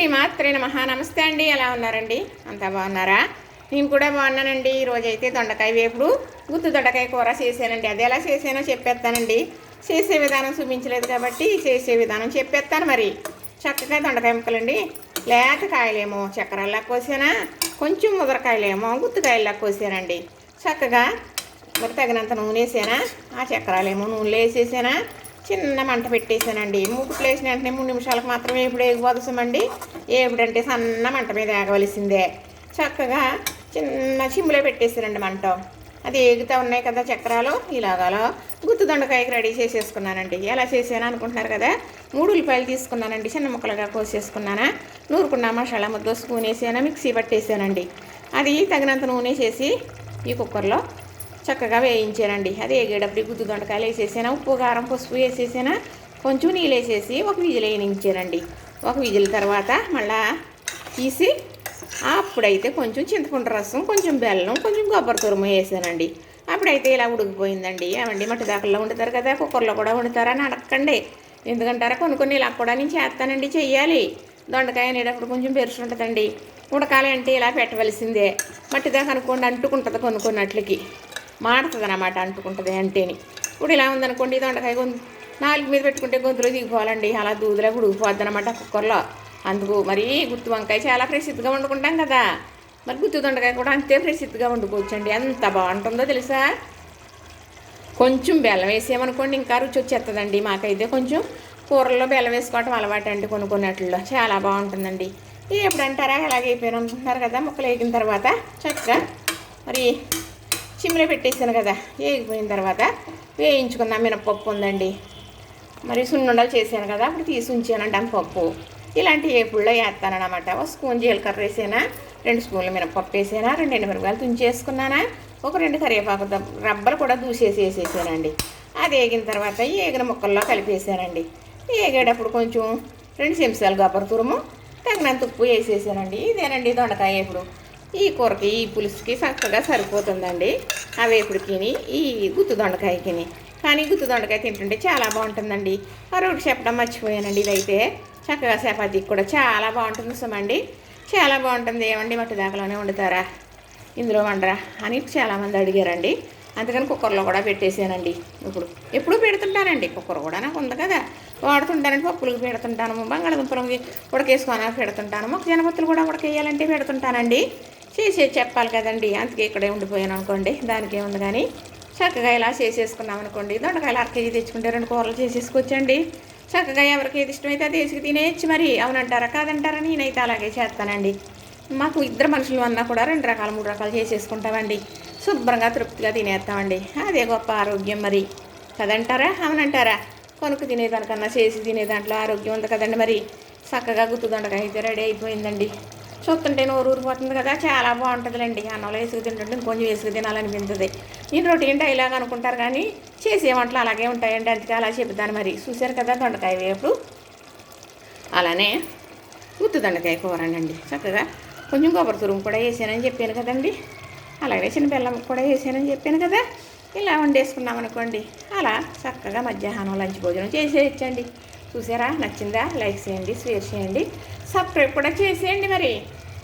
శ్రీమాత్రే మహా నమస్తే అండి. ఎలా ఉన్నారండి? అంతా బాగున్నారా? నేను కూడా బాగున్నానండి. ఈరోజు అయితే దొండకాయ వేపుడు గుత్తు దొండకాయ కూర చేశానండి. అది ఎలా చేసానో చెప్పేస్తానండి. చేసే విధానం చూపించలేదు కాబట్టి చేసే విధానం చెప్పేస్తాను మరి. చక్కగా దొండకాయ ముక్కలండి. లేత కాయలేమో చక్కెరల్లా కోసానా కొంచెం ముదరకాయలేమో గుత్తుకాయల్లా కోసానండి. చక్కగా మరి తగినంత నూనె వేసానా ఆ చక్రాలేమో నూనెలో వేసేసానా చిన్న మంట పెట్టేసానండి మూకుట్లు వేసిన వెంటనే మూడు నిమిషాలకు మాత్రమే ఇప్పుడు ఎగుపోదసమండి ఏపుడంటే సన్న మంట మీద ఏగవలసిందే. చక్కగా చిన్న చిమ్ములో పెట్టేసానండి మంట. అది ఏగుతూ ఉన్నాయి కదా చక్రాలు. ఇలాగాలో గుత్తు దొండకాయకి రెడీ చేసేసుకున్నానండి. ఎలా చేసాను అనుకుంటున్నారు కదా? మూడు ఉల్లిపాయలు తీసుకున్నానండి. చిన్న ముక్కలుగా కోసేసుకున్నానా. నూరుకున్న మసాలా ముద్ద స్పూన్ వేసానా. మిక్సీ పట్టేసానండి అది తగినంత నూనె చేసి ఈ కుక్కర్లో చక్కగా వేయించానండి. అది వేగేటప్పుడు గుద్దు దొండకాయలు వేసేసాను ఉప్పు కారం పసుపు వేసేసాను కొంచెం నీళ్ళు వేసేసి ఒక విజిల్ వేయించానండి. ఒక విజిల్ తర్వాత మళ్ళా తీసి అప్పుడైతే కొంచెం చింతపండు రసం కొంచెం బెల్లం కొంచెం కొబ్బరి తురుము వేసానండి. అప్పుడైతే ఇలా ఉడికిపోయిందండి. ఏమండి మట్టి దాకల్లో వండుతారు కదా కుక్కర్లో కూడా వండుతారని అని అడగండి ఎందుకంటారా కొన్ని కొన్ని ఇలా కూడా నేను చేస్తానండి చెయ్యాలి. దొండకాయ అనేటప్పుడు కొంచెం పెరుసు ఉంటుందండి. ఉడకాలి అంటే ఇలా పెట్టవలసిందే. మట్టి దాకా అనుకోండి అంటుకుంటుంది కొన్ని కొన్నట్లకి మాడుతుంది అనమాట అంటుకుంటుంది అంటేని. ఇప్పుడు ఇలా ఉందనుకోండి దొండకాయ గొంతు నాలుగు మీద పెట్టుకుంటే గొంతులో దిగిపోవాలండి. అలా దూదులో ఉడికిపోద్ది అనమాట కుక్కర్లో. అందుకు మరీ గుత్తి వంకాయ చాలా ప్రసిద్ధిగా వండుకుంటాం కదా. మరి గుత్తి దొండకాయ కూడా అంతే ప్రసిద్ధిగా వండుకోవచ్చండి. ఎంత బాగుంటుందో తెలుసా? కొంచెం బెల్లం వేసేయమనుకోండి ఇంకా రుచి వచ్చేస్తుందండి మాకైతే కొంచెం కూరల్లో బెల్లం వేసుకోవటం అలవాటు అండి కొన్ని చాలా బాగుంటుందండి. ఇది ఎప్పుడు అంటారా అయిపోయాను అనుకుంటున్నారు కదా ముక్కలు వేగిన తర్వాత. చక్కగా మరి చిమ్మిలో పెట్టేసాను కదా వేగిపోయిన తర్వాత వేయించుకున్న మినపప్పు ఉందండి. మరి సున్నుండలు చేశాను కదా అప్పుడు తీసి ఉంచానండి ఆ పప్పు. ఇలాంటి ఏపుల్లో వేస్తానమాట ఒక స్పూన్ జీలకర్ర వేసానా రెండు స్పూన్లు మినపప్పు వేసానా రెండు ఎండుమిరపకాయలు తుంచేసుకున్నానా ఒక రెండు కరివేపాకు దబ్- రబ్బలు కూడా దూసేసి వేసేసానండి. అది వేగిన తర్వాత ఏగిన ముక్కల్లో కలిపేసానండి. వేగేటప్పుడు కొంచెం రెండు చెంచాలు గబ్బర తురుము తగినంత ఉప్పు వేసేసానండి. ఇదేనండి దొండకాయ ఇప్పుడు. ఈ కూరకి ఈ పులుసుకి చక్కగా సరిపోతుందండి. ఆ వేపుడికిని ఈ గుత్తు దొండకాయకిని కానీ గుత్తు దొండకాయ తింటుంటే చాలా బాగుంటుందండి. మరొకటి చెప్పడం మర్చిపోయానండి ఇదైతే. చక్కగా చపాతీకి కూడా చాలా బాగుంటుంది సుమండి. చాలా బాగుంటుంది. ఏమండి మట్టి దాకలోనే వండుతారా? ఇందులో వండరా అని చాలామంది అడిగారండి. అందుకని కుక్కర్లో కూడా పెట్టేసానండి ఇప్పుడు ఎప్పుడు పెడుతుంటానండి కుక్కర్ కూడా నాకు ఉంది కదా. వాడుతుంటానండి పప్పులకు పెడుతుంటాను బంగాళదుంపలకి ఉడకేసుకొని పెడుతుంటాను మొక్క జనపత్తులు కూడా ఉడకేయాలంటే పెడుతుంటానండి. చేసేది చెప్పాలి కదండి. అందుకే ఇక్కడే ఉండిపోయాను అనుకోండి. దానికి ఏముంది కానీ చక్కగా ఇలా చేసేసుకున్నాం అనుకోండి. దొండకాయలు అర కేజీ తెచ్చుకుంటే రెండు కూరలు చేసేసుకోవచ్చండి. చక్కగా ఎవరికి ఏది ఇష్టమైతే అది వేసుకు తినేయచ్చు మరి. అవునంటారా? కాదంటారా? నేనైతే అలాగే చేస్తానండి. మాకు ఇద్దరు మనుషులు అన్నా కూడా రెండు రకాలు మూడు రకాలు చేసేసుకుంటామండి. శుభ్రంగా తృప్తిగా తినేస్తామండి. అదే గొప్ప ఆరోగ్యం మరి. కదంటారా? అవునంటారా? కొనుక్కు తినేదానికన్నా చేసి తినే దాంట్లో ఆరోగ్యం ఉంది కదండి మరి. చక్కగా గుత్తుదొండకాయ అయితే రెడీ అయిపోయిందండి. చూస్తుంటే నోరు ఊరిపోతుంది కదా చాలా బాగుంటుందిలేండి. అన్నంలో వేసుకు తింటుంటే ఇంకొంచెం వేసుకు తినాలనిపించదు. నేను రొటీన్ డైలాగ్ అనుకుంటారు కానీ చేసే వంటలు అలాగే ఉంటాయండి. అందుకే అలా చెప్తాను మరి. చూశారు కదా దొండకాయ వేపుడు? అలానే గుత్తు దొండకాయ కూరనండి చక్కగా కొంచెం కొబ్బరి తురుము కూడా వేసానని చెప్పాను కదండి. అలాగే చిన్న బెల్లం కూడా వేసానని చెప్పాను కదా. ఇలా వండేసుకున్నాం అనుకోండి. అలా చక్కగా మధ్యాహ్నం లంచ్ భోజనం చేసేయచ్చండి. చూసారా? నచ్చిందా? లైక్ చేయండి షేర్ చేయండి. సబ్స్క్రైబ్ కూడా చేసేయండి మరి.